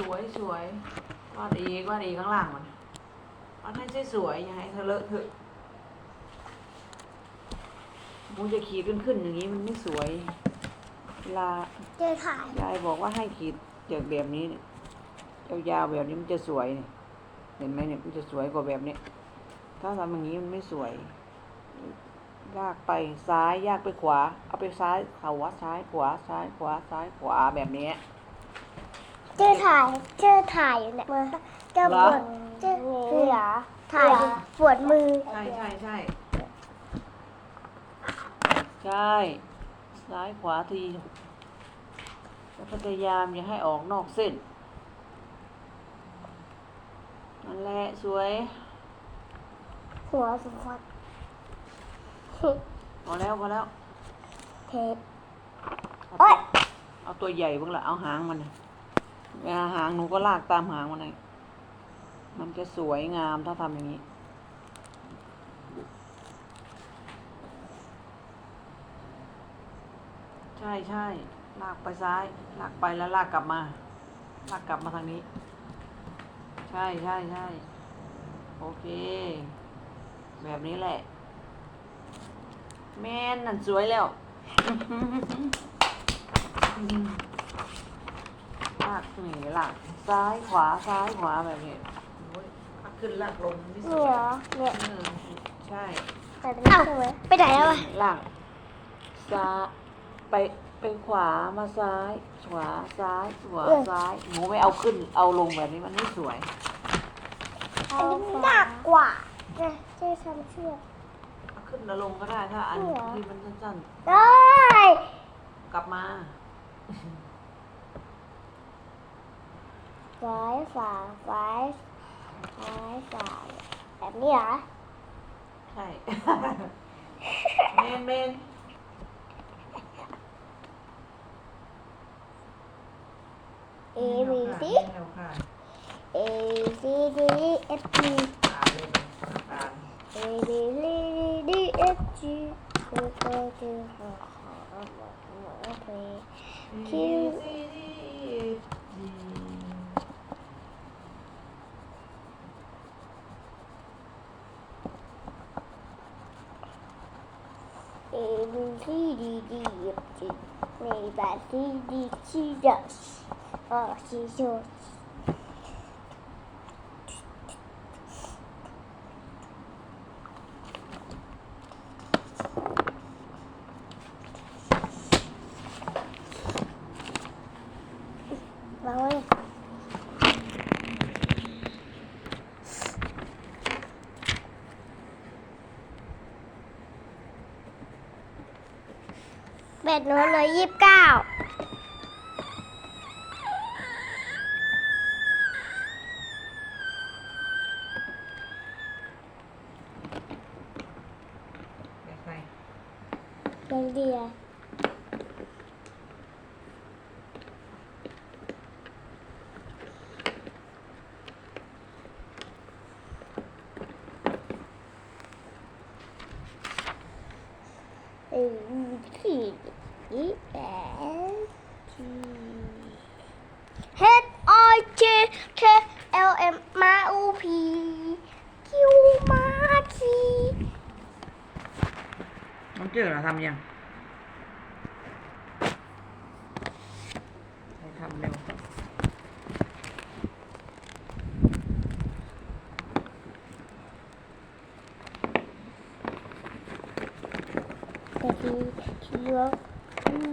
สวยสวยวาดอีกวาดอีกข้างล่างมันวาดให้สวยๆอย่าให้เธอะเลอะเถอะมูจะขีดขึ้นขึ้นๆอย่างนี้มันไม่สวย เวลาเจอถ่ายยายบอกว่าให้ขีดจากแบบนี้เนี่ยยาวๆแบบนี้มันจะสวยเนี่ยเห็นไหมเนี่ยมันจะสวยกว่าแบบนี้ ถ้าทำอย่างนี้มันไม่สวย ยากไปซ้ายยากไปขวา เอาไปซ้ายเขาว่าซ้ายขวาซ้ายขวาซ้ายขวาแบบนี้ เจอถ่ายเจอถ่ายอยู่เนี่ยเจอเหรปวดเจอคือเหรอถ่ายปวดมือใช่ใช่ใช่ใช่ซ้ายขวาทีแล้วพยายามอย่าให้ออกนอกเส้นนั่นแหละสวย หัวสมฟัดพอแล้วพอแล้วเทปเอาโอ๊ตัวยเอาตัวใหญ่บ้างละเอาหางมัน เวลาหางหนูก็ลากตามหางมันเลยมันจะสวยงามถ้าทำอย่างนี้ ใช่ใช่ลากไปซ้าย ลากไปแล้วลากกลับมา ลากกลับมาทางนี้ ใช่ใช่ใช่โอเค แบบนี้แหละ แม่นนั่นสวยแล้วากนี่ลากซ้ายขวาซ้ายขวาแบบนี้โอ้ยลากขึ้นลากลงที่สุเนี่ดยเหรอเนี่ยเออใช่ไปเป็นใช่ไหมไปไหนแล้วอะลากซ้ายไปไปขวามาซ้าย ขวาซ้ายขวาซ้ายหนูไม่เอาขึ้นเอาลงแบบนี้มันไม่สวย อันนี้หนักกว่าเนี่ยเจ๊ทำเชือก เอาขึ้นแล้วลงก็ได้ถ้าอันเหรอ ที่มันสั้นได้ ๆกลับมา Với và với với và làm đi hả? ใช่ เมนเมน A นี่ B แล้ว C ค่ะนี่แล้วค่ะ A C D E F G อ่านเลยอ่าน A B C D E F G Q R S T U V W X Y Z Q C D E F G yapacağız. Neyi ben sileceğiz. Başlayacağız. Bye. อ็ดหนูเลยยี่สิบเก้าใส่เดียว嗯，屁。H I J K L M มาอูพีคิวมาทีน้องเจอเหรทำยัง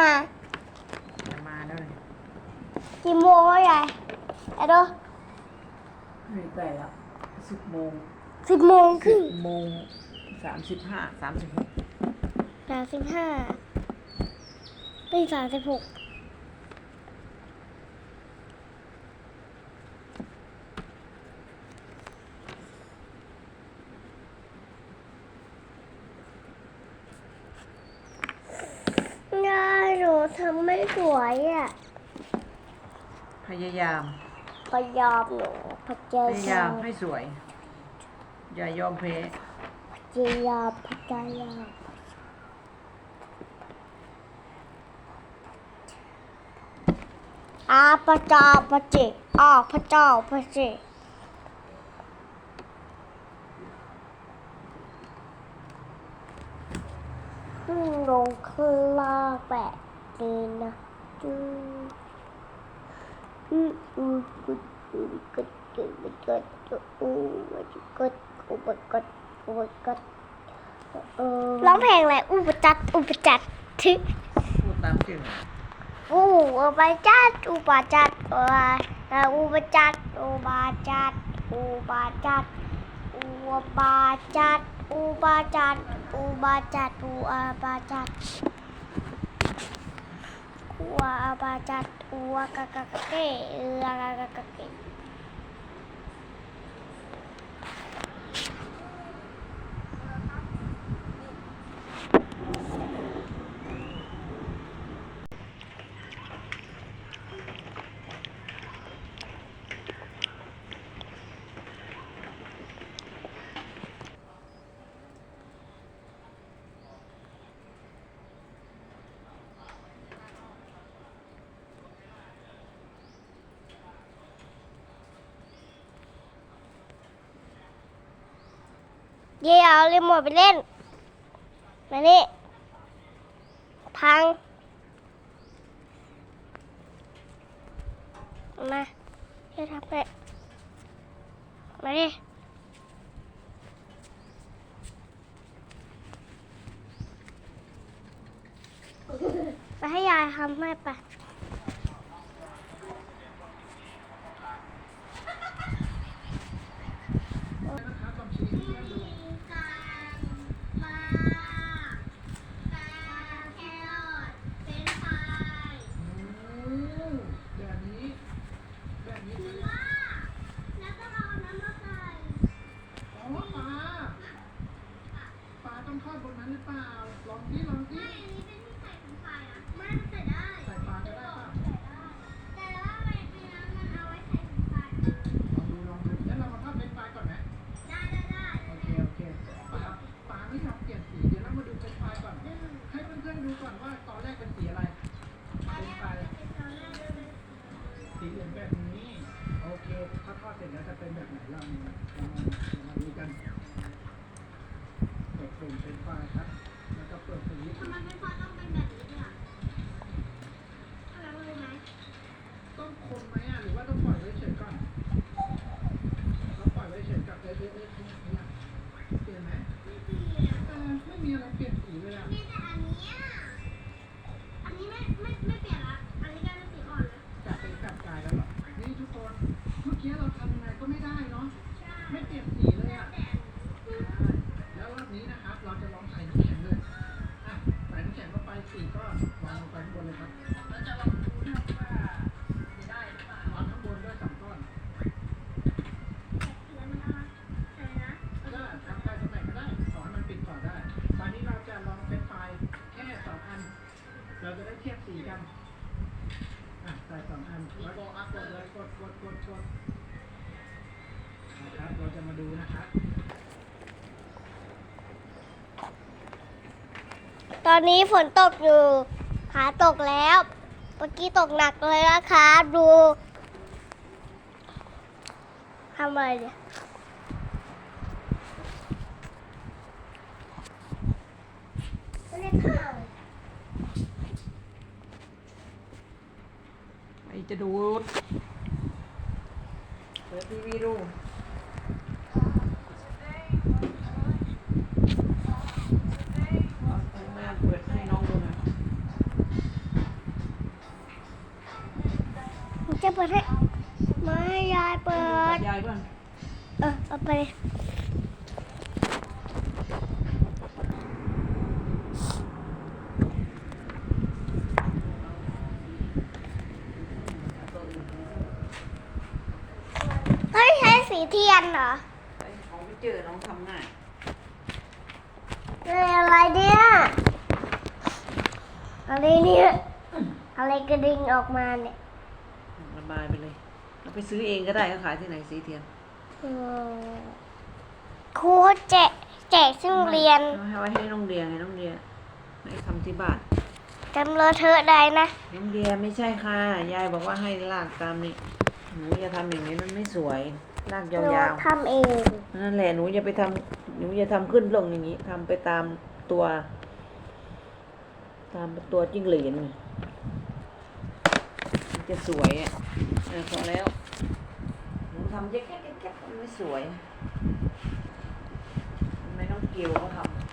มาจะมาแล้วเลยกี่โมงวะยายไอ้ดูเฮ้ยใกล้แล้วสิบโมงสิบโมงคสิรึ่งบโมงสามสิบห้าสามสิบหกสามสิบห้านี่สามสิบหกยายหนูทำไม่ส วยอะพยายาม พยายามหนูพยาพยายายามมให้สวย อย่ายอมแพ้พยายามพยายามอาพระเจ้าพระเจ้าอาพระเจ้าพระเจ้าขึ้นลงขึ้นล่างแบบนี้นะ ร้องเพลงอะไรอุปจัดอุปจัดทึพูดตามชื่ออุปจัดอุปจัดอุปจัดอุปจัดอุปจัดอุปจัดอุปจัดอุปจัดอุปจัดอุปจัด Ua apa cat wa kakak kakek la kakak kakek เดี๋ยวเอารีโมทไปเล่น มานี่พัง มาเดี๋ยวทำให้มาดิไปให้ยายทำให้ เราจะได้เทียบสีกัน อะใส่สองอันแล้วกดกดเลยกดกดกดกดนะครับ เราจะมาดูนะครับ ตอนนี้ฝนตกอยู่ขาตกแล้วเมื่อกี้ตกหนักเลยนะคะดูทำอะไรเนี่ยไม่ไข้าว จะดูดเปิดทีวีดูจะเปิดให้ไม่ยายเปิด ยายก่อน เออเอาไป อะไรเนี่ยอะไรกระดิ่งออกมาเนี่ยระบายไปเลยเราไปซื้อเองก็ได้เขาขายที่ไหนสีเทียนครูเขาแจกแจกซึ่งเรียนเอาไว้ให้น้องเรียนให้น้องเรียนให้ทำที่บ้านจำรถเทอะได้นะน้องเรียนไม่ใช่ค่ะ ยายบอกว่าให้ลากตามนี่หนูอย่าทำอย่างนี้มันไม่สวยลากยาวๆทำเองนั่นแหละหนูอย่าไปทำหนูอย่าทำขึ้นลงอย่างนี้ทำไปตามตัว ตามตัวจิ้งเหลนมันจะสวยอะพอแล้วผมทำเยอะแค่แค่ไม่สวย ไม่ต้องเกี่ยวเขาทำ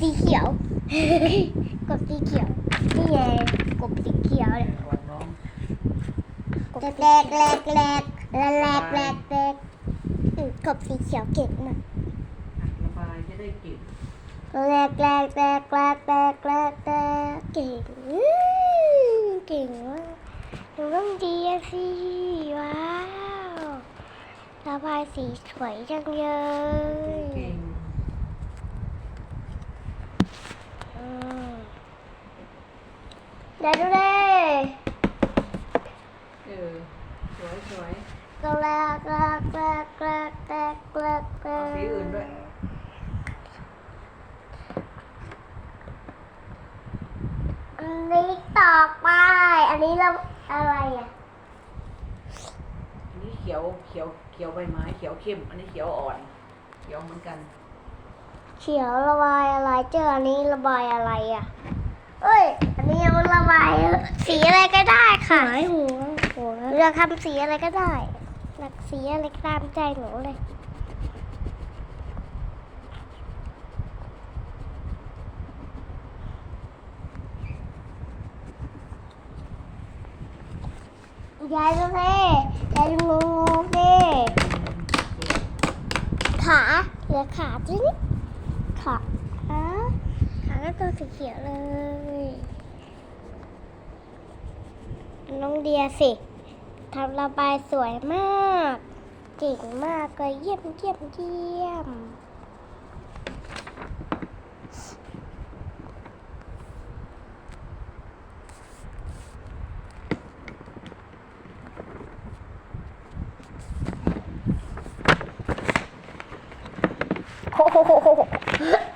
สีเขียว กบสีเขียว นี่ไงกบสีเขียวเลยรบแรกแรกแรกแรกแรกแรกแกบสีเขียวเก่งมากหัระบายจะได้เก่งแรกแรกแรกแรกแรกแรกเก่งเก่งมากหนูต้องดีสิว้าวระบายสีสวยจังเลย แต่ดูเลยเออสวยสวยกลากระกลากระกลากระลาสีอื่นด้วยอันนี้ต่อไป อันนี้เราอะไรอะ อันนี้เขียวเขียวเขียวใบไม้เขียวเข้ม อันนี้เขียวอ่อน เขียวเหมือนกัน เขียวระบายอะไร เจออันนี้ระบายอะไรอะ เอ้ย อันนี้เอาระบายสีอะไรก็ได้ค่ะหัวหัวหัวเราทำสีอะไรก็ได้ หลักสีอะไรตามใจหนูเลยยายลูกเล่ยายลูกเล่ขาเหลือขาจริง ก็ตัวสีเขียวเลย น้องเดียสิทำระบายสวยมากเก่งมากเลยเยี่ยมเยี่ยมเยี่ยมโอ้โห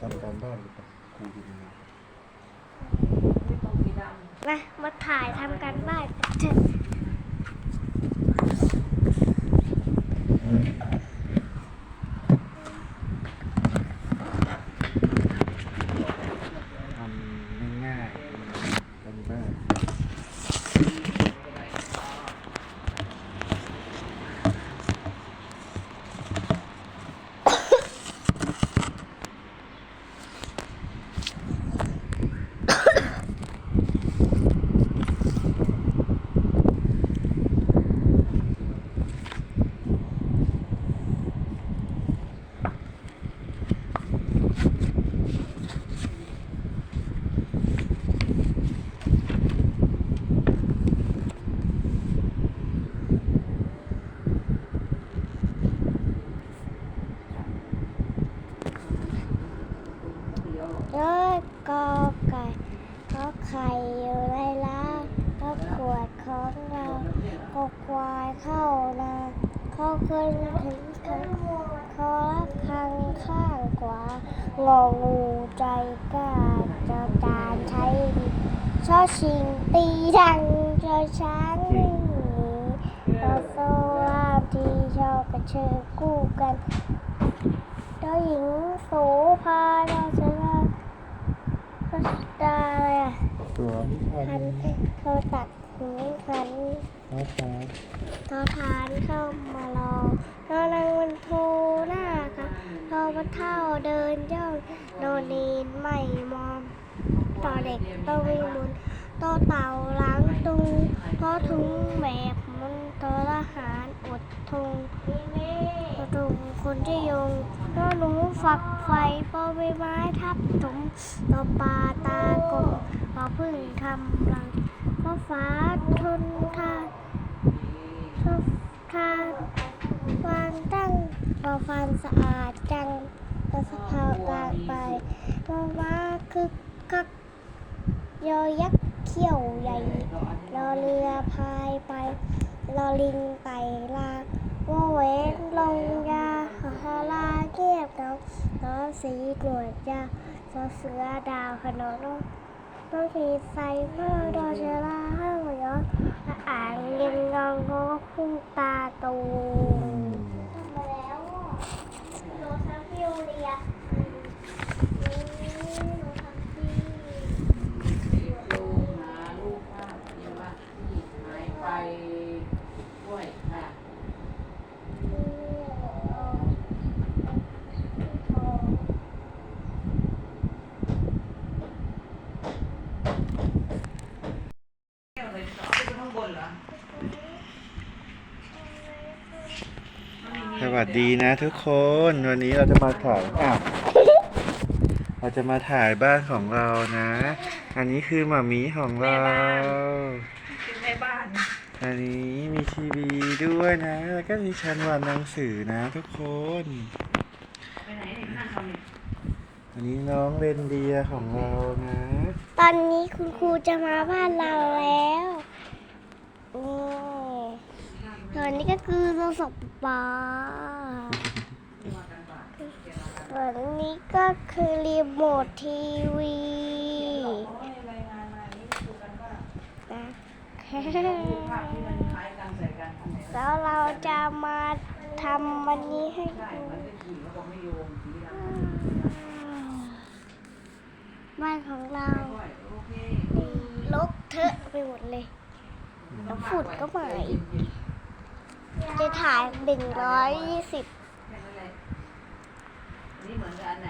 ทำการบ้านครูมามาถ่ายทำการบ้านกันเถอะ อกควายเข้านาเขาขึ้นถึงคข้าคอละข้างข้างขวางองูใจกล้าเจ้าจานใช้ชอชิงตีดังชอช้างหนีชอโซลาที่ชอบกระเชอกู้กันเจ้าหญิงโสภาเจ้าชนะพระดาอะไรอะหันเขาตัดหูคัน นะครับทอทานเข้ามารอทอนางวันโทหน้าค่ะทอพระเท่าเดินย่องโดนเนนไม่มองต่อเด็กต้องวิ่งมุนต่อเต่าล้างตุงทอถุงแบบมันทอทหารอดทงอถุงคนที่ยงทอหนูฝักไฟปอใบไม้ทับถมต่อปลาตากลมปอพึ่งทำรั อฟ้าทนทานทุกทางวางตั้งพอฟันสะอาดจังพอสะเพากลางไปพอมาคึกคักยอยักษ์เขี้ยวใหญ่รอเรือพายไปรอลิงไต่ลาว่าเว้นลงยาฮาลาเก็บน้องน้องสีหนวดยาสเสือดาวขนม น้องน้องขีดใส่เมื่อดอเชลาห้างย้อนอ่างยิงงองก็พุ่งตาตูอืมมาแล้วโรซัมฟิวเรีย ลูกหาลูกค่ะเดี๋ยวว่าที่หายไปด้วยค่ะ ส วัสดีนะทุกคนวันนี้เราจะมาถ่ายอ้าวเราจะมาถ่ายบ้านของเรานะ อันนี้คือหมามีของเราคือแม่บ้าน อันนี้มีทีวีด้วยนะ แล้วก็มีชั้นวางหนังสือนะทุกคน ไปไหนเนี่ยนั่งทำเนี่ยอันนี้น้องเรนเดียร์ของเรานะ ตอนนี้คุณครูจะมาบ้านเราแล้วนี่ ตอนนี้ก็คือโทรศัพท์ป้าส่วนนี้ก็คือรีโมททีวีนะภาพที่มันคล้ายกันใส่กันอันไหนแล้วเราจะมาทำวันนี้ให้ได้ดูเหมือนจะขี่แล้วก็ไม่โยงสีดำบ้านของเราด้วยโอเคลกเทอะไปหมดเลยแล้วฝุ่นก็มาอีก จะถ่ายหนึ่งร้อยยี่สิบนี่เหมือนกับอันไหนอัน